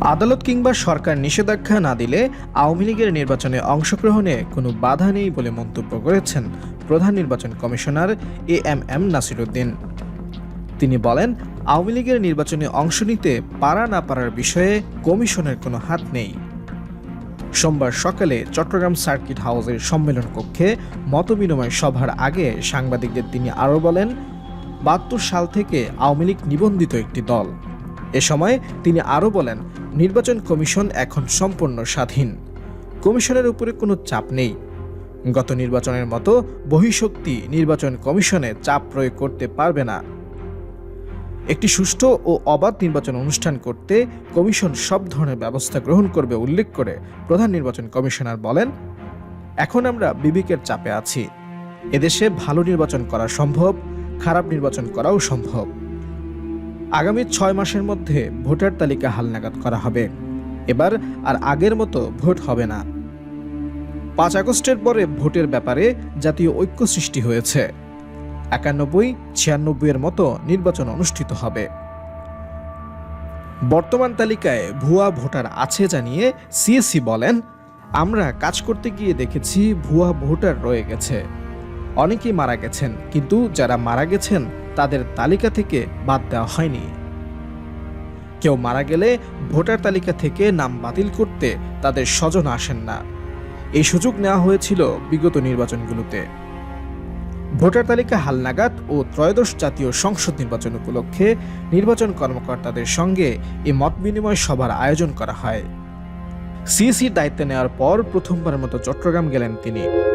আদালত কিংবা সরকার নিষেধাজ্ঞা না দিলে আওয়ামী লীগের নির্বাচনে অংশগ্রহণে কোনো বাধা নেই বলে মন্তব্য করেছেন প্রধান নির্বাচন commissioner A M M Nasiruddin. তিনি বলেন, আওয়ামী লীগের নির্বাচনে অংশ নিতে পারা না পারার বিষয়ে কমিশনের কোনো হাত নেই। সোমবার সকালে চট্টগ্রাম সার্কিট হাউসের সম্মেলন কক্ষে মতবিনিময় সভার আগে সাংবাদিকদের তিনি আরও বলেন, বাহাত্তর সাল থেকে আওয়ামী লীগ নিবন্ধিত একটি দল। এ সময় তিনি আরও বলেন, নির্বাচন কমিশন এখন সম্পূর্ণ স্বাধীন। কমিশনের উপরে কোনো চাপ নেই। গত নির্বাচনের মতো বহিঃশক্তি নির্বাচন কমিশনে চাপ প্রয়োগ করতে পারবে না। একটি সুষ্ঠু ও অবাধ নির্বাচন অনুষ্ঠান করতে কমিশন সব ধরনের ব্যবস্থা গ্রহণ করবে উল্লেখ করে প্রধান নির্বাচন কমিশনার বলেন, এখন আমরা বিবেকের চাপে আছি। এদেশে ভালো নির্বাচন করা সম্ভব, খারাপ নির্বাচন করাও সম্ভব। আগামী ছয় মাসের মধ্যে ভোটার তালিকা হালনাগাদ করা হবে। এবার আর আগের মতো ভোট হবে না। পাঁচ আগস্টের পরে ভোটের ব্যাপারে জাতীয় ঐক্য সৃষ্টি হয়েছে। একানব্বই, ছিয়ানব্বই এর মতো নির্বাচন অনুষ্ঠিত হবে। বর্তমান তালিকায় ভুয়া ভোটার আছে জানিয়ে সিএসসি বলেন, আমরা কাজ করতে গিয়ে দেখেছি ভুয়া ভোটার রয়ে গেছে। অনেকেই মারা গেছেন, কিন্তু যারা মারা গেছেন তাদের তালিকা থেকে বাদ দেওয়া হয়নি। কেউ মারা গেলে ভোটার তালিকা থেকে নাম বাতিল করতে তাদের স্বজন আসেন না। এই সুযোগ নেওয়া হয়েছিল বিগত নির্বাচনগুলোতে। ভোটার তালিকা হালনাগাদ ও ত্রয়োদশ জাতীয় সংসদ নির্বাচন উপলক্ষে নির্বাচন কর্মকর্তাদের সঙ্গে এই মত বিনিময় সভার আয়োজন করা হয়। সিএসির দায়িত্ব নেওয়ার পর প্রথমবারের মতো চট্টগ্রাম গেলেন তিনি।